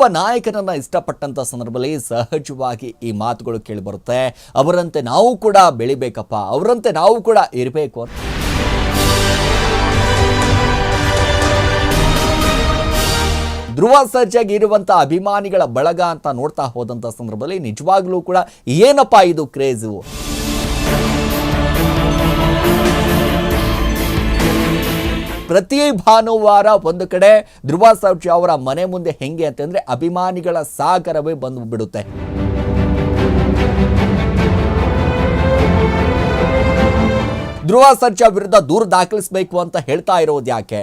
ಒಬ್ಬ ನಾಯಕನನ್ನು ಇಷ್ಟಪಟ್ಟಂಥ ಸಂದರ್ಭದಲ್ಲಿ ಸಹಜವಾಗಿ ಈ ಮಾತುಗಳು ಕೇಳಿಬರುತ್ತೆ. ಅವರಂತೆ ನಾವು ಕೂಡ ಬೆಳಿಬೇಕಪ್ಪ. ಅವರಂತೆ ನಾವು ಕೂಡ ಇರಬೇಕು ಅಂತ. ಧ್ರುವ ಇರುವಂಥ ಅಭಿಮಾನಿಗಳ ಬಳಗ ಅಂತ ನೋಡ್ತಾ ಹೋದಂಥ ಸಂದರ್ಭದಲ್ಲಿ ನಿಜವಾಗ್ಲೂ ಕೂಡ ಏನಪ್ಪ ಇದು ಕ್ರೇಜು? ಪ್ರತಿ ಭಾನುವಾರ ಒಂದು ಕಡೆ ಧ್ರುವ ಸರ್ಜಾ ಅವರ ಮನೆ ಮುಂದೆ ಹೆಂಗೆ ಅಂತಂದ್ರೆ ಅಭಿಮಾನಿಗಳ ಸಾಗರವೇ ಬಂದು ಬಿಡುತ್ತೆ. ಧ್ರುವ ಸರ್ಜಾ ವಿರುದ್ಧ ದೂರು ದಾಖಲಿಸಬೇಕು ಅಂತ ಹೇಳ್ತಾ ಇರೋದು ಯಾಕೆ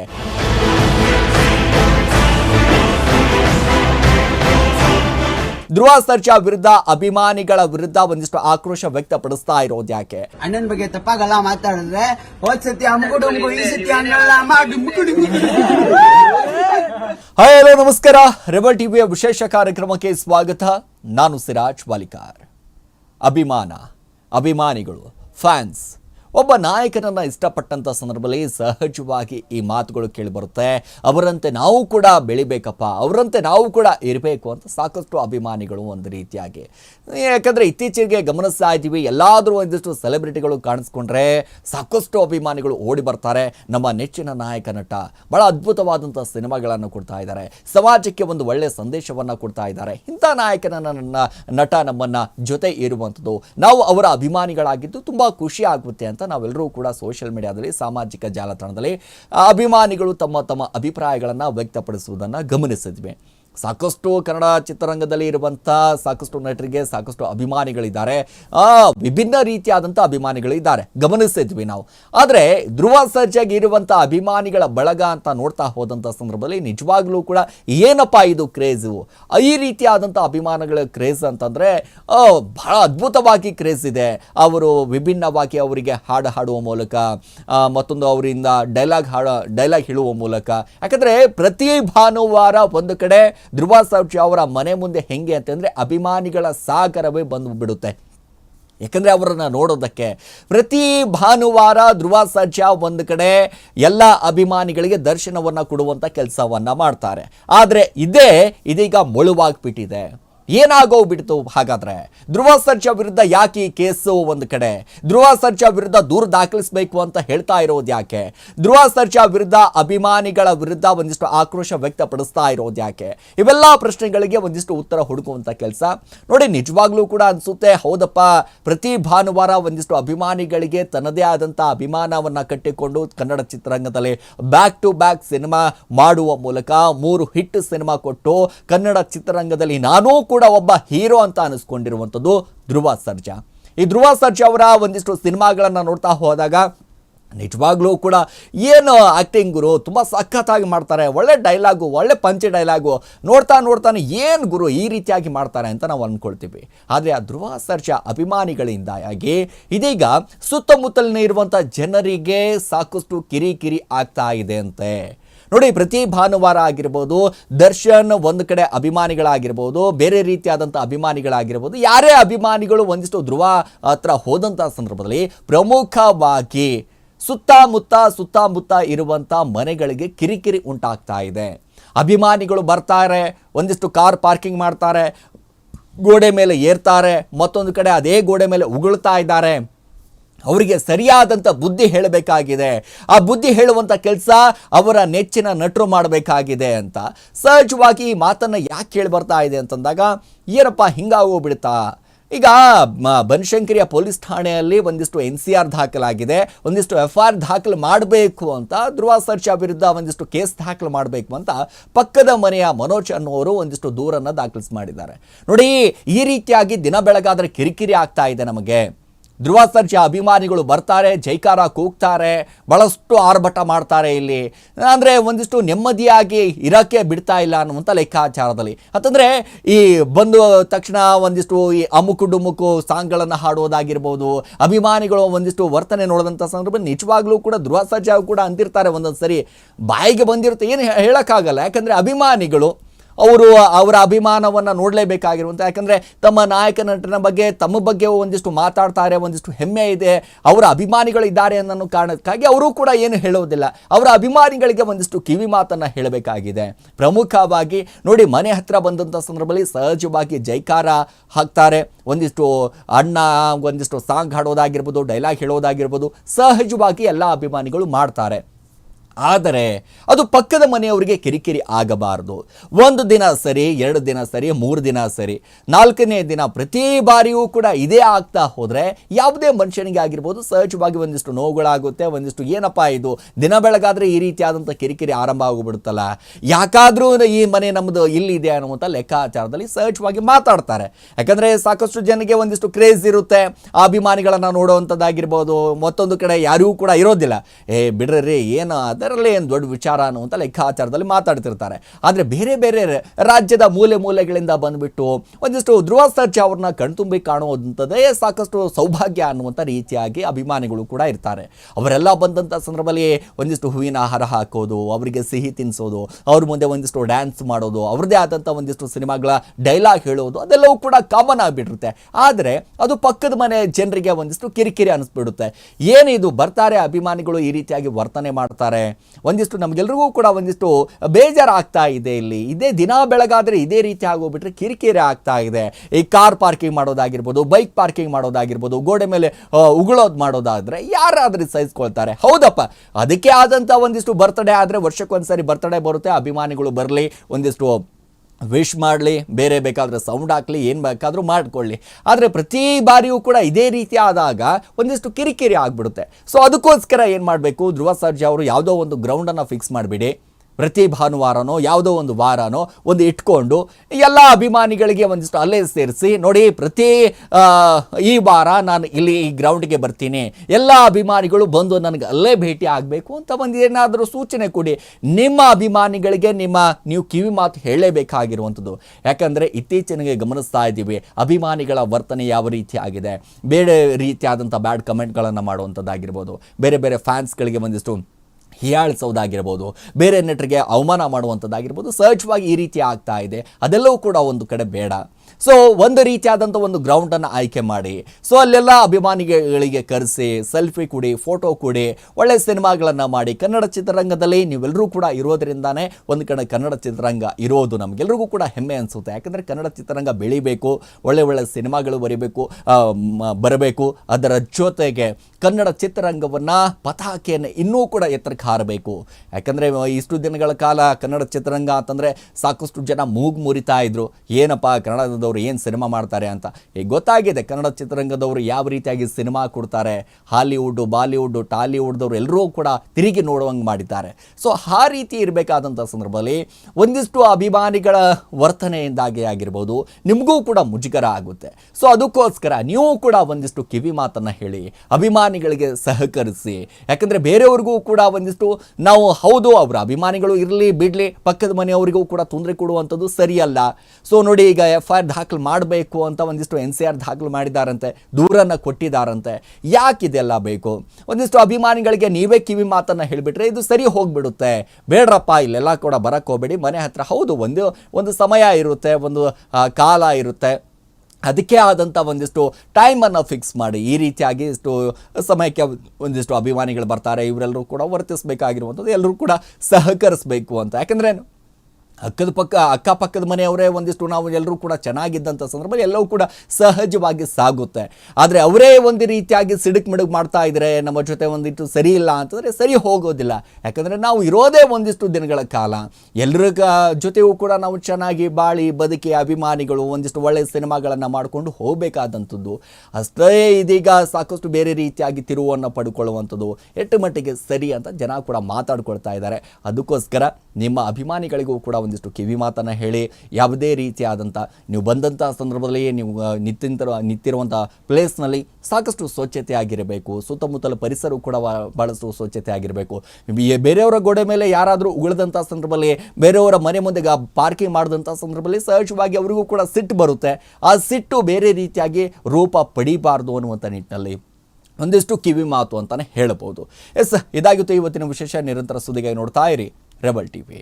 ಧ್ರುವ ಸರ್ಜಾ ವಿರುದ್ಧ ಅಭಿಮಾನಿಗಳ ವಿರುದ್ಧ ಒಂದಿಷ್ಟು ಆಕ್ರೋಶ ವ್ಯಕ್ತಪಡಿಸ್ತಾ ಇರೋದು ಯಾಕೆ ಅಣ್ಣನ ಬಗ್ಗೆ ತಪ್ಪಾಗಲ್ಲ ಮಾತಾಡಿದ್ರೆ ಹೋದ್ ಸತಿ ಈ ಹಂಗಲ್ಲ. ಹಾಯ್ ಹಲೋ ನಮಸ್ಕಾರ. ರೆಬಲ್ ಟಿವಿಯ ವಿಶೇಷ ಕಾರ್ಯಕ್ರಮಕ್ಕೆ ಸ್ವಾಗತ. ನಾನು ಸಿರಾಜ್ ವಾಲಿಕಾರ್. ಅಭಿಮಾನ ಅಭಿಮಾನಿಗಳು ಫ್ಯಾನ್ಸ್ ಒಬ್ಬ ನಾಯಕನನ್ನು ಇಷ್ಟಪಟ್ಟಂಥ ಸಂದರ್ಭದಲ್ಲಿ ಸಹಜವಾಗಿ ಈ ಮಾತುಗಳು ಕೇಳಿಬರುತ್ತೆ. ಅವರಂತೆ ನಾವು ಕೂಡ ಬೆಳಿಬೇಕಪ್ಪ, ಅವರಂತೆ ನಾವು ಕೂಡ ಇರಬೇಕು ಅಂತ ಸಾಕಷ್ಟು ಅಭಿಮಾನಿಗಳು ಒಂದು ರೀತಿಯಾಗಿ. ಯಾಕಂದರೆ ಇತ್ತೀಚೆಗೆ ಗಮನಿಸ್ತಾ ಇದ್ದೀವಿ, ಎಲ್ಲಾದರೂ ಒಂದಿಷ್ಟು ಸೆಲೆಬ್ರಿಟಿಗಳು ಕಾಣಿಸ್ಕೊಂಡ್ರೆ ಸಾಕಷ್ಟು ಅಭಿಮಾನಿಗಳು ಓಡಿ ಬರ್ತಾರೆ. ನಮ್ಮ ನೆಚ್ಚಿನ ನಾಯಕ ನಟ, ಬಹಳ ಅದ್ಭುತವಾದಂಥ ಸಿನಿಮಾಗಳನ್ನು ಕೊಡ್ತಾ ಇದ್ದಾರೆ. ಸಮಾಜಕ್ಕೆ ಒಂದು ಒಳ್ಳೆಯ ಸಂದೇಶವನ್ನು ಕೊಡ್ತಾ ಇದ್ದಾರೆ. ಇಂಥ ನಾಯಕನ ನನ್ನ ನಟ ನಮ್ಮನ್ನು ಜೊತೆ ಇರುವಂಥದ್ದು, ನಾವು ಅವರ ಅಭಿಮಾನಿಗಳಾಗಿದ್ದು ತುಂಬ ಖುಷಿ ಆಗುತ್ತೆ ಅಂತ ನಾವೆಲ್ಲರೂ ಕೂಡ ಸೋಷಿಯಲ್ ಮೀಡಿಯಾದಲ್ಲಿ ಸಾಮಾಜಿಕ ಜಾಲತಾಣದಲ್ಲಿ ಅಭಿಮಾನಿಗಳು ತಮ್ಮ ತಮ್ಮ ಅಭಿಪ್ರಾಯಗಳನ್ನು ವ್ಯಕ್ತಪಡಿಸುವುದನ್ನು ಗಮನಿಸಿದ್ವಿ. ಸಾಕಷ್ಟು ಕನ್ನಡ ಚಿತ್ರರಂಗದಲ್ಲಿ ಇರುವಂಥ ಸಾಕಷ್ಟು ನಟರಿಗೆ ಸಾಕಷ್ಟು ಅಭಿಮಾನಿಗಳಿದ್ದಾರೆ. ವಿಭಿನ್ನ ರೀತಿಯಾದಂಥ ಅಭಿಮಾನಿಗಳಿದ್ದಾರೆ. ಗಮನಿಸಿದ್ವಿ ನಾವು. ಆದರೆ ಧ್ರುವ ಸರ್ಜಾಗಿ ಇರುವಂಥ ಅಭಿಮಾನಿಗಳ ಬಳಗ ಅಂತ ನೋಡ್ತಾ ಹೋದಂಥ ಸಂದರ್ಭದಲ್ಲಿ ನಿಜವಾಗ್ಲೂ ಕೂಡ ಏನಪ್ಪ ಇದು ಕ್ರೇಜು? ಈ ರೀತಿಯಾದಂಥ ಅಭಿಮಾನಗಳ ಕ್ರೇಜ್ ಅಂತಂದರೆ ಬಹಳ ಅದ್ಭುತವಾಗಿ ಕ್ರೇಜ್ ಇದೆ. ಅವರು ವಿಭಿನ್ನವಾಗಿ ಅವರಿಗೆ ಹಾಡು ಹಾಡುವ ಮೂಲಕ ಮತ್ತೊಂದು ಅವರಿಂದ ಡೈಲಾಗ್ ಹಾಡ, ಡೈಲಾಗ್ ಹೇಳುವ ಮೂಲಕ. ಯಾಕಂದರೆ ಪ್ರತಿ ಭಾನುವಾರ ಒಂದು ಕಡೆ ಧ್ರುವ ಸರ್ಜಾ ಅವರ ಮನೆ ಮುಂದೆ ಹೆಂಗೆ ಅಂತಂದರೆ ಅಭಿಮಾನಿಗಳ ಸಾಗರವೇ ಬಂದು ಬಿಡುತ್ತೆ. ಯಾಕಂದರೆ ಅವರನ್ನು ನೋಡೋದಕ್ಕೆ ಪ್ರತಿ ಭಾನುವಾರ ಧ್ರುವ ಸರ್ಜಾ ಒಂದು ಕಡೆ ಎಲ್ಲ ಅಭಿಮಾನಿಗಳಿಗೆ ದರ್ಶನವನ್ನು ಕೊಡುವಂಥ ಕೆಲಸವನ್ನು ಮಾಡ್ತಾರೆ. ಆದರೆ ಇದೇ ಇದೀಗ ಮುಳುವಾಗ್ಬಿಟ್ಟಿದೆ. ಏನಾಗೋಗ್ಬಿಡ್ತು ಹಾಗಾದ್ರೆ? ಧ್ರುವ ಸರ್ಜಾ ವಿರುದ್ಧ ಯಾಕೆ ಈ ಕೇಸು ಒಂದು ಕಡೆ? ಧ್ರುವ ಸರ್ಜಾ ವಿರುದ್ಧ ದೂರು ದಾಖಲಿಸಬೇಕು ಅಂತ ಹೇಳ್ತಾ ಇರೋದು ಯಾಕೆ? ಧ್ರುವ ಸರ್ಜಾ ವಿರುದ್ಧ ಅಭಿಮಾನಿಗಳ ವಿರುದ್ಧ ಒಂದಿಷ್ಟು ಆಕ್ರೋಶ ವ್ಯಕ್ತಪಡಿಸ್ತಾ ಇರೋದು ಯಾಕೆ? ಇವೆಲ್ಲ ಪ್ರಶ್ನೆಗಳಿಗೆ ಒಂದಿಷ್ಟು ಉತ್ತರ ಹುಡುಕುವಂತ ಕೆಲಸ. ನೋಡಿ, ನಿಜವಾಗ್ಲೂ ಕೂಡ ಅನ್ಸುತ್ತೆ, ಹೌದಪ್ಪ, ಪ್ರತಿ ಭಾನುವಾರ ಒಂದಿಷ್ಟು ಅಭಿಮಾನಿಗಳಿಗೆ ತನ್ನದೇ ಆದಂತಹ ಅಭಿಮಾನವನ್ನ ಕಟ್ಟಿಕೊಂಡು ಕನ್ನಡ ಚಿತ್ರರಂಗದಲ್ಲಿ ಬ್ಯಾಕ್ ಟು ಬ್ಯಾಕ್ ಸಿನಿಮಾ ಮಾಡುವ ಮೂಲಕ ಮೂರು ಹಿಟ್ ಸಿನಿಮಾ ಕೊಟ್ಟು ಕನ್ನಡ ಚಿತ್ರರಂಗದಲ್ಲಿ ನಾನೂ ಒಬ್ಬ ಹೀರೋ ಅಂತ ಅನಿಸ್ಕೊಂಡಿರುವಂಥದ್ದು ಧ್ರುವ ಸರ್ಜಾ. ಈ ಧ್ರುವ ಸರ್ಜಾ ಅವರ ಒಂದಿಷ್ಟು ಸಿನಿಮಾಗಳನ್ನು ನೋಡ್ತಾ ಹೋದಾಗ ನಿಜವಾಗ್ಲೂ ಕೂಡ ಏನು ಆ್ಯಕ್ಟಿಂಗ್ ಗುರು ತುಂಬ ಸಖತ್ತಾಗಿ ಮಾಡ್ತಾರೆ, ಒಳ್ಳೆ ಡೈಲಾಗು ಒಳ್ಳೆ ಪಂಚೆ ಡೈಲಾಗು ನೋಡ್ತಾ ನೋಡ್ತಾನೆ ಏನು ಗುರು ಈ ರೀತಿಯಾಗಿ ಮಾಡ್ತಾರೆ ಅಂತ ನಾವು ಅಂದ್ಕೊಳ್ತೀವಿ. ಆದರೆ ಆ ಧ್ರುವ ಸರ್ಜಾ ಅಭಿಮಾನಿಗಳಿಂದಾಗಿ ಇದೀಗ ಸುತ್ತಮುತ್ತಲಿನ ಇರುವಂಥ ಜನರಿಗೆ ಸಾಕಷ್ಟು ಕಿರಿಕಿರಿ ಆಗ್ತಾ ಇದೆ ಅಂತೆ. ನೋಡಿ, ಪ್ರತಿ ಭಾನುವಾರ ಆಗಿರ್ಬೋದು, ದರ್ಶನ್ ಒಂದು ಕಡೆ ಅಭಿಮಾನಿಗಳಾಗಿರ್ಬೋದು, ಬೇರೆ ರೀತಿಯಾದಂಥ ಅಭಿಮಾನಿಗಳಾಗಿರ್ಬೋದು, ಯಾರೇ ಅಭಿಮಾನಿಗಳು ಒಂದಿಷ್ಟು ಧ್ರುವ ಹತ್ರ ಹೋದಂಥ ಸಂದರ್ಭದಲ್ಲಿ ಪ್ರಮುಖವಾಗಿ ಸುತ್ತಮುತ್ತ ಸುತ್ತಮುತ್ತ ಇರುವಂಥ ಮನೆಗಳಿಗೆ ಕಿರಿಕಿರಿ ಉಂಟಾಗ್ತಾ ಇದೆ. ಅಭಿಮಾನಿಗಳು ಬರ್ತಾರೆ, ಒಂದಿಷ್ಟು ಕಾರ್ ಪಾರ್ಕಿಂಗ್ ಮಾಡ್ತಾರೆ, ಗೋಡೆ ಮೇಲೆ ಏರ್ತಾರೆ, ಮತ್ತೊಂದು ಕಡೆ ಅದೇ ಗೋಡೆ ಮೇಲೆ ಉಗುಳ್ತಾ ಇದ್ದಾರೆ. ಅವರಿಗೆ ಸರಿಯಾದಂಥ ಬುದ್ಧಿ ಹೇಳಬೇಕಾಗಿದೆ. ಆ ಬುದ್ಧಿ ಹೇಳುವಂಥ ಕೆಲಸ ಅವರ ನೆಚ್ಚಿನ ನಟರು ಮಾಡಬೇಕಾಗಿದೆ ಅಂತ. ಸಹಜವಾಗಿ ಈ ಮಾತನ್ನು ಯಾಕೆ ಕೇಳಿ ಬರ್ತಾ ಇದೆ ಅಂತಂದಾಗ, ಏನಪ್ಪ ಹಿಂಗಾಗೋಗ್ಬಿಡ್ತಾ ಈಗ ಬನಶಂಕರಿಯ ಪೊಲೀಸ್ ಠಾಣೆಯಲ್ಲಿ ಒಂದಿಷ್ಟು ಎನ್ ಸಿ ಆರ್ ದಾಖಲಾಗಿದೆ, ಒಂದಿಷ್ಟು ಎಫ್ ಆರ್ ದಾಖಲು ಮಾಡಬೇಕು ಅಂತ ಧ್ರುವ ಸರ್ಜಾ ವಿರುದ್ಧ ಒಂದಿಷ್ಟು ಕೇಸ್ ದಾಖಲು ಮಾಡಬೇಕು ಅಂತ ಪಕ್ಕದ ಮನೆಯ ಮನೋಜ್ ಅನ್ನೋರು ಒಂದಿಷ್ಟು ದೂರನ್ನು ದಾಖಲಿಸಿ ಮಾಡಿದ್ದಾರೆ. ನೋಡಿ, ಈ ರೀತಿಯಾಗಿ ದಿನ ಬೆಳಗಾದರೆ ಕಿರಿಕಿರಿ ಆಗ್ತಾ ಇದೆ ನಮಗೆ. ಧ್ರುವ ಸರ್ಜಾ ಅಭಿಮಾನಿಗಳು ಬರ್ತಾರೆ ಜೈಕಾರ ಕೂಗ್ತಾರೆ, ಬಹಳಷ್ಟು ಆರ್ಭಟ ಮಾಡ್ತಾರೆ ಇಲ್ಲಿ. ಅಂದರೆ ಒಂದಿಷ್ಟು ನೆಮ್ಮದಿಯಾಗಿ ಇರೋಕ್ಕೆ ಬಿಡ್ತಾ ಇಲ್ಲ ಅನ್ನುವಂಥ ಲೆಕ್ಕಾಚಾರದಲ್ಲಿ. ಅಂತಂದರೆ ಈ ಬಂದು ತಕ್ಷಣ ಒಂದಿಷ್ಟು ಈ ಅಮುಕು ಡುಮುಕು ಸಾಂಗ್ಗಳನ್ನು ಹಾಡೋದಾಗಿರ್ಬೋದು ಅಭಿಮಾನಿಗಳು ಒಂದಿಷ್ಟು ವರ್ತನೆ ನೋಡಿದಂಥ ಸಂದರ್ಭ ನಿಜವಾಗ್ಲೂ ಕೂಡ ಧ್ರುವ ಕೂಡ ಅಂತಿರ್ತಾರೆ ಒಂದೊಂದು ಸರಿ ಬಾಯಿಗೆ ಬಂದಿರುತ್ತೆ, ಏನು ಹೇಳೋಕ್ಕಾಗಲ್ಲ. ಯಾಕಂದರೆ ಅಭಿಮಾನಿಗಳು ಅವರು ಅವರ ಅಭಿಮಾನವನ್ನು ನೋಡಲೇಬೇಕಾಗಿರುವಂಥ ಯಾಕಂದರೆ ತಮ್ಮ ನಾಯಕ ನಟನ ಬಗ್ಗೆ, ತಮ್ಮ ಬಗ್ಗೆ ಒಂದಿಷ್ಟು ಮಾತಾಡ್ತಾರೆ, ಒಂದಿಷ್ಟು ಹೆಮ್ಮೆ ಇದೆ, ಅವರ ಅಭಿಮಾನಿಗಳಿದ್ದಾರೆ ಅನ್ನೋ ಕಾರಣಕ್ಕಾಗಿ ಅವರು ಕೂಡ ಏನು ಹೇಳೋದಿಲ್ಲ. ಅವರ ಅಭಿಮಾನಿಗಳಿಗೆ ಒಂದಿಷ್ಟು ಕಿವಿ ಮಾತನ್ನು ಹೇಳಬೇಕಾಗಿದೆ. ಪ್ರಮುಖವಾಗಿ ನೋಡಿ, ಮನೆ ಹತ್ತಿರ ಬಂದಂಥ ಸಂದರ್ಭದಲ್ಲಿ ಸಹಜವಾಗಿ ಜೈಕಾರ ಹಾಕ್ತಾರೆ. ಒಂದಿಷ್ಟು ಅಣ್ಣ, ಒಂದಿಷ್ಟು ಸಾಂಗ್ ಹಾಡೋದಾಗಿರ್ಬೋದು, ಡೈಲಾಗ್ ಹೇಳೋದಾಗಿರ್ಬೋದು, ಸಹಜವಾಗಿ ಎಲ್ಲ ಅಭಿಮಾನಿಗಳು ಮಾಡ್ತಾರೆ. ಆದರೆ ಅದು ಪಕ್ಕದ ಮನೆಯವರಿಗೆ ಕಿರಿಕಿರಿ ಆಗಬಾರದು. ಒಂದು ದಿನ ಸರಿ, ಎರಡು ದಿನ ಸರಿ, ಮೂರು ದಿನ ಸರಿ, ನಾಲ್ಕನೇ ದಿನ ಪ್ರತಿ ಬಾರಿಯೂ ಕೂಡ ಇದೇ ಆಗ್ತಾ ಹೋದರೆ ಯಾವುದೇ ಮನುಷ್ಯನಿಗೆ ಆಗಿರ್ಬೋದು ಸಹಜವಾಗಿ ಒಂದಿಷ್ಟು ನೋವುಗಳಾಗುತ್ತೆ, ಒಂದಿಷ್ಟು ಏನಪ್ಪ ಇದು, ದಿನ ಬೆಳಗಾದರೆ ಈ ರೀತಿಯಾದಂಥ ಕಿರಿಕಿರಿ ಆರಂಭ ಆಗಿಬಿಡುತ್ತಲ್ಲ. ಯಾಕಾದರೂ ಈ ಮನೆ ನಮ್ಮದು ಇಲ್ಲಿದೆ ಅನ್ನುವಂಥ ಲೆಕ್ಕಾಚಾರದಲ್ಲಿ ಸಹಜವಾಗಿ ಮಾತಾಡ್ತಾರೆ. ಯಾಕಂದರೆ ಸಾಕಷ್ಟು ಜನಕ್ಕೆ ಒಂದಿಷ್ಟು ಕ್ರೇಜ್ ಇರುತ್ತೆ ಅಭಿಮಾನಿಗಳನ್ನು ನೋಡುವಂಥದ್ದಾಗಿರ್ಬೋದು, ಮತ್ತೊಂದು ಕಡೆ ಯಾರಿಗೂ ಕೂಡ ಇರೋದಿಲ್ಲ. ಏ, ಬಿಡ್ರಿ ಏನು ಅದರಲ್ಲೇ ಏನು ದೊಡ್ಡ ವಿಚಾರ ಅನ್ನುವಂಥ ಲೆಕ್ಕಾಚಾರದಲ್ಲಿ ಮಾತಾಡ್ತಿರ್ತಾರೆ. ಆದರೆ ಬೇರೆ ಬೇರೆ ರಾಜ್ಯದ ಮೂಲೆ ಮೂಲೆಗಳಿಂದ ಬಂದುಬಿಟ್ಟು ಒಂದಿಷ್ಟು ಧ್ರುವ ಸರ್ಜಾ ಅವ್ರನ್ನ ಕಣ್ತುಂಬಿ ಕಾಣುವಂಥದ್ದೇ ಸಾಕಷ್ಟು ಸೌಭಾಗ್ಯ ಅನ್ನುವಂಥ ರೀತಿಯಾಗಿ ಅಭಿಮಾನಿಗಳು ಕೂಡ ಇರ್ತಾರೆ. ಅವರೆಲ್ಲ ಬಂದಂಥ ಸಂದರ್ಭದಲ್ಲಿ ಒಂದಿಷ್ಟು ಹೂವಿನ ಆಹಾರ ಹಾಕೋದು, ಅವರಿಗೆ ಸಿಹಿ ತಿನ್ನಿಸೋದು ಅವ್ರ ಮುಂದೆ ಒಂದಿಷ್ಟು ಡ್ಯಾನ್ಸ್ ಮಾಡೋದು, ಅವ್ರದ್ದೇ ಆದಂಥ ಒಂದಿಷ್ಟು ಸಿನಿಮಾಗಳ ಡೈಲಾಗ್ ಹೇಳೋದು, ಅದೆಲ್ಲವೂ ಕೂಡ ಕಾಮನ್ ಆಗಿಬಿಟ್ಟಿರುತ್ತೆ. ಆದರೆ ಅದು ಪಕ್ಕದ ಮನೆ ಜನರಿಗೆ ಒಂದಿಷ್ಟು ಕಿರಿಕಿರಿ ಅನಿಸ್ಬಿಡುತ್ತೆ. ಏನಿದು ಬರ್ತಾರೆ ಅಭಿಮಾನಿಗಳು ಈ ರೀತಿಯಾಗಿ ವರ್ತನೆ ಮಾಡ್ತಾರೆ? ಒಂದಿಷ್ಟು ನಮಗೆಲ್ರಿಗೂ ಕೂಡ ಒಂದಿಷ್ಟು ಬೇಜಾರಾಗ್ತಾ ಇದೆ ಇಲ್ಲಿ. ಇದೇ ದಿನ ಬೆಳಗಾದರೆ ಇದೇ ರೀತಿ ಆಗೋಗ್ಬಿಟ್ರೆ ಕಿರಿಕಿರಿ ಆಗ್ತಾ ಇದೆ. ಈ ಕಾರ್ ಪಾರ್ಕಿಂಗ್ ಮಾಡೋದಾಗಿರ್ಬೋದು, ಬೈಕ್ ಪಾರ್ಕಿಂಗ್ ಮಾಡೋದಾಗಿರ್ಬೋದು, ಗೋಡೆ ಮೇಲೆ ಉಗುಳೋದು ಮಾಡೋದಾದರೆ ಯಾರಾದ್ರೂ ಸಹಿಸ್ಕೊಳ್ತಾರೆ. ಹೌದಪ್ಪ. ಅದಕ್ಕೆ ಆದಂಥ ಒಂದಿಷ್ಟು ಬರ್ತಡೇ ಆದರೆ ವರ್ಷಕ್ಕೊಂದ್ಸರಿ ಬರ್ತಡೇ ಬರುತ್ತೆ, ಅಭಿಮಾನಿಗಳು ಬರಲಿ, ಒಂದಿಷ್ಟು ವಿಶ್ ಮಾಡಲಿ, ಬೇರೆ ಬೇಕಾದರೆ ಸೌಂಡ್ ಹಾಕಲಿ, ಏನು ಬೇಕಾದರೂ ಮಾಡಿಕೊಳ್ಳಿ. ಆದರೆ ಪ್ರತಿ ಬಾರಿಯೂ ಕೂಡ ಇದೇ ರೀತಿ ಆದಾಗ ಒಂದಿಷ್ಟು ಕಿರಿಕಿರಿ ಆಗಿಬಿಡುತ್ತೆ. ಸೊ ಅದಕ್ಕೋಸ್ಕರ ಏನು ಮಾಡಬೇಕು? ಧ್ರುವ ಸರ್ಜಿ ಅವರು ಯಾವುದೋ ಒಂದು ಗ್ರೌಂಡನ್ನು ಫಿಕ್ಸ್ ಮಾಡಿಬಿಡಿ. ಪ್ರತಿ ಭಾನುವಾರನೋ, ಯಾವುದೋ ಒಂದು ವಾರನೋ ಒಂದು ಇಟ್ಕೊಂಡು ಎಲ್ಲ ಅಭಿಮಾನಿಗಳಿಗೆ ಒಂದಿಷ್ಟು ಅಲ್ಲೇ ಸೇರಿಸಿ, ನೋಡಿ ಪ್ರತಿ ಈ ವಾರ ನಾನು ಇಲ್ಲಿ ಈ ಗ್ರೌಂಡ್ಗೆ ಬರ್ತೀನಿ, ಎಲ್ಲ ಅಭಿಮಾನಿಗಳು ಬಂದು ನನಗೆ ಅಲ್ಲೇ ಭೇಟಿ ಆಗಬೇಕು ಅಂತ ಒಂದು ಏನಾದರೂ ಸೂಚನೆ ಕೊಡಿ. ನಿಮ್ಮ ಅಭಿಮಾನಿಗಳಿಗೆ ನಿಮ್ಮ, ನೀವು ಕಿವಿ ಮಾತು ಹೇಳಲೇಬೇಕಾಗಿರುವಂಥದ್ದು. ಯಾಕಂದರೆ ಇತ್ತೀಚಿನಗೆ ಗಮನಿಸ್ತಾ ಇದ್ದೀವಿ, ಅಭಿಮಾನಿಗಳ ವರ್ತನೆ ಯಾವ ರೀತಿ ಆಗಿದೆ, ಬೇರೆ ರೀತಿಯಾದಂಥ ಬ್ಯಾಡ್ ಕಮೆಂಟ್ಗಳನ್ನು ಮಾಡುವಂಥದ್ದಾಗಿರ್ಬೋದು, ಬೇರೆ ಬೇರೆ ಫ್ಯಾನ್ಸ್ಗಳಿಗೆ ಒಂದಿಷ್ಟು ಹೀಯಾಳಿಸೋದಾಗಿರ್ಬೋದು, ಬೇರೆ ನಟರಿಗೆ ಅವಮಾನ ಮಾಡುವಂಥದ್ದಾಗಿರ್ಬೋದು, ಸಹಜವಾಗಿ ಈ ರೀತಿ ಆಗ್ತಾ ಇದೆ. ಅದೆಲ್ಲವೂ ಕೂಡ ಒಂದು ಕಡೆ ಬೇಡ. ಸೊ ಒಂದು ರೀತಿಯಾದಂಥ ಒಂದು ಗ್ರೌಂಡನ್ನು ಆಯ್ಕೆ ಮಾಡಿ. ಸೊ ಅಲ್ಲೆಲ್ಲ ಅಭಿಮಾನಿಗಳಿಗೆ ಕರೆಸಿ ಸೆಲ್ಫಿ ಕೊಡಿ ಫೋಟೋ ಕೊಡಿ, ಒಳ್ಳೆ ಸಿನಿಮಾಗಳನ್ನು ಮಾಡಿ. ಕನ್ನಡ ಚಿತ್ರರಂಗದಲ್ಲಿ ನೀವೆಲ್ಲರೂ ಕೂಡ ಇರೋದರಿಂದಾನೇ ಒಂದು ಕಡೆ ಕನ್ನಡ ಚಿತ್ರರಂಗ ಇರೋದು ನಮಗೆಲ್ಲರಿಗೂ ಕೂಡ ಹೆಮ್ಮೆ ಅನಿಸುತ್ತೆ. ಯಾಕಂದರೆ ಕನ್ನಡ ಚಿತ್ರರಂಗ ಬೆಳಿಬೇಕು, ಒಳ್ಳೆ ಒಳ್ಳೆ ಸಿನಿಮಾಗಳು ಬರೀಬೇಕು ಬರಬೇಕು. ಅದರ ಜೊತೆಗೆ ಕನ್ನಡ ಚಿತ್ರರಂಗವನ್ನು ಪತಾಕೆಯನ್ನು ಇನ್ನೂ ಕೂಡ ಎತ್ತರಕ್ಕೆ ಹಾರಬೇಕು. ಯಾಕಂದರೆ ಇಷ್ಟು ದಿನಗಳ ಕಾಲ ಕನ್ನಡ ಚಿತ್ರರಂಗ ಅಂತಂದರೆ ಸಾಕಷ್ಟು ಜನ ಮೂಗು ಮುರಿತಾ ಇದ್ರು. ಏನಪ್ಪ, ಕನ್ನಡದವರು ಏನು ಸಿನಿಮಾ ಮಾಡ್ತಾರೆ ಅಂತ. ಈಗ ಗೊತ್ತಾಗಿದೆ ಕನ್ನಡ ಚಿತ್ರರಂಗದವರು ಯಾವ ರೀತಿಯಾಗಿ ಸಿನಿಮಾ ಕೊಡ್ತಾರೆ. ಹಾಲಿವುಡ್ಡು ಬಾಲಿವುಡ್ಡು ಟಾಲಿವುಡ್ದವರು ಎಲ್ಲರೂ ಕೂಡ ತಿರುಗಿ ನೋಡುವಂಗೆ ಮಾಡಿದ್ದಾರೆ. ಸೊ, ಆ ರೀತಿ ಇರಬೇಕಾದಂಥ ಸಂದರ್ಭದಲ್ಲಿ ಒಂದಿಷ್ಟು ಅಭಿಮಾನಿಗಳ ವರ್ತನೆಯಿಂದಾಗಿ ಆಗಿರ್ಬೋದು ನಿಮಗೂ ಕೂಡ ಮುಜುಗರ ಆಗುತ್ತೆ. ಸೊ, ಅದಕ್ಕೋಸ್ಕರ ನೀವು ಕೂಡ ಒಂದಿಷ್ಟು ಕಿವಿ ಮಾತನ್ನು ಹೇಳಿ ಅಭಿಮಾನಿಗಳಿಗೆ ಸಹಕರಿಸಿ. ಯಾಕಂದರೆ ಬೇರೆಯವ್ರಿಗೂ ಕೂಡ ಒಂದಿಷ್ಟು ನಾವು ಹೌದು, ಅವರ ಅಭಿಮಾನಿಗಳು ಇರಲಿ, ಬಿಡಲಿ, ಪಕ್ಕದ ಮನೆಯವರಿಗೂ ಕೂಡ ತೊಂದರೆ ಕೊಡುವಂಥದ್ದು ಸರಿಯಲ್ಲ. ಸೊ ನೋಡಿ, ಈಗ ಎಫ್ ಐ ಆರ್ ದಾಖಲು ಮಾಡಬೇಕು ಅಂತ ಒಂದಿಷ್ಟು ಎನ್ ಸಿ ಆರ್ ದಾಖಲು ಮಾಡಿದಾರಂತೆ, ದೂರನ್ನು ಕೊಟ್ಟಿದ್ದಾರಂತೆ ಯಾಕೆ ಇದೆಲ್ಲ ಬೇಕು? ಒಂದಿಷ್ಟು ಅಭಿಮಾನಿಗಳಿಗೆ ನೀವೇ ಕಿವಿ ಮಾತನ್ನು ಹೇಳಿಬಿಟ್ರೆ ಇದು ಸರಿ ಹೋಗಿಬಿಡುತ್ತೆ. ಬೇಡ್ರಪ್ಪ, ಇಲ್ಲೆಲ್ಲ ಕೂಡ ಬರಕ್ಕೆ ಹೋಗಬೇಡಿ. ಮನೆ ಹತ್ರ ಹೌದು, ಒಂದು ಒಂದು ಸಮಯ ಇರುತ್ತೆ, ಒಂದು ಕಾಲ ಇರುತ್ತೆ. ಅದಕ್ಕೆ ಆದಂಥ ಒಂದಿಷ್ಟು ಟೈಮನ್ನು ಫಿಕ್ಸ್ ಮಾಡಿ. ಈ ರೀತಿಯಾಗಿ ಇಷ್ಟು ಸಮಯಕ್ಕೆ ಒಂದಿಷ್ಟು ಅಭಿಮಾನಿಗಳು ಬರ್ತಾರೆ. ಇವರೆಲ್ಲರೂ ಕೂಡ ವರ್ತಿಸಬೇಕಾಗಿರುವಂಥದ್ದು, ಎಲ್ಲರೂ ಕೂಡ ಸಹಕರಿಸಬೇಕು ಅಂತ. ಯಾಕಂದರೆ ಅಕ್ಕದ ಪಕ್ಕ ಅಕ್ಕಪಕ್ಕದ ಮನೆಯವರೇ ಒಂದಿಷ್ಟು ನಾವು ಎಲ್ಲರೂ ಕೂಡ ಚೆನ್ನಾಗಿದ್ದಂಥ ಸಂದರ್ಭದಲ್ಲಿ ಎಲ್ಲವೂ ಕೂಡ ಸಹಜವಾಗಿ ಸಾಗುತ್ತೆ. ಆದರೆ ಅವರೇ ಒಂದು ರೀತಿಯಾಗಿ ಸಿಡುಕ್ ಮಿಡುಕ್ ಮಾಡ್ತಾ ಇದ್ದರೆ ನಮ್ಮ ಜೊತೆ ಒಂದಿಷ್ಟು ಸರಿ ಇಲ್ಲ ಅಂತಂದರೆ ಸರಿ ಹೋಗೋದಿಲ್ಲ. ಯಾಕಂದರೆ ನಾವು ಇರೋದೇ ಒಂದಿಷ್ಟು ದಿನಗಳ ಕಾಲ. ಎಲ್ಲರ ಜೊತೆಯೂ ಕೂಡ ನಾವು ಚೆನ್ನಾಗಿ ಬಾಳಿ, ಬದುಕಿ, ಅಭಿಮಾನಿಗಳು ಒಂದಿಷ್ಟು ಒಳ್ಳೆಯ ಸಿನಿಮಾಗಳನ್ನು ಮಾಡಿಕೊಂಡು ಹೋಗಬೇಕಾದಂಥದ್ದು. ಅಷ್ಟೇ ಇದೀಗ ಸಾಕಷ್ಟು ಬೇರೆ ರೀತಿಯಾಗಿ ತಿರುವನ್ನು ಪಡ್ಕೊಳ್ಳುವಂಥದ್ದು. ಎಷ್ಟು ಮಟ್ಟಿಗೆ ಸರಿ ಅಂತ ಜನ ಕೂಡ ಮಾತಾಡ್ಕೊಳ್ತಾ ಇದ್ದಾರೆ. ಅದಕ್ಕೋಸ್ಕರ ನಿಮ್ಮ ಅಭಿಮಾನಿಗಳಿಗೂ ಕೂಡ ಒಂದಿಷ್ಟು ಕಿವಿ ಮಾತನ್ನು ಹೇಳಿ ಯಾವುದೇ ರೀತಿಯಾದಂಥ ನೀವು ಬಂದಂಥ ಸಂದರ್ಭದಲ್ಲಿ ನೀವು ನಿಂತಿಂತರ ನಿಂತಿರುವಂಥ ಪ್ಲೇಸ್ನಲ್ಲಿ ಸಾಕಷ್ಟು ಸ್ವಚ್ಛತೆ ಆಗಿರಬೇಕು. ಸುತ್ತಮುತ್ತಲ ಪರಿಸರ ಕೂಡ ಬಹಳಷ್ಟು ಸ್ವಚ್ಛತೆ ಆಗಿರಬೇಕು. ಬೇರೆಯವರ ಗೋಡೆ ಮೇಲೆ ಯಾರಾದರೂ ಉಳಿದಂಥ ಸಂದರ್ಭದಲ್ಲಿ, ಬೇರೆಯವರ ಮನೆ ಮುಂದೆ ಪಾರ್ಕಿಂಗ್ ಮಾಡಿದಂಥ ಸಂದರ್ಭದಲ್ಲಿ ಸಹಜವಾಗಿ ಅವರಿಗೂ ಕೂಡ ಸಿಟ್ಟು ಬರುತ್ತೆ. ಆ ಸಿಟ್ಟು ಬೇರೆ ರೀತಿಯಾಗಿ ರೂಪ ಪಡಿಬಾರ್ದು ಅನ್ನುವಂಥ ನಿಟ್ಟಿನಲ್ಲಿ ಒಂದಿಷ್ಟು ಕಿವಿ ಮಾತು ಅಂತಲೇ ಹೇಳ್ಬೋದು ಎಸ್, ಇದಾಗಿತ್ತು ಇವತ್ತಿನ ವಿಶೇಷ ನಿರಂತರ ಸುದ್ದಿಗಾಗಿ ನೋಡ್ತಾ ಇರಿ ರೆಬಲ್ ಟಿವಿ.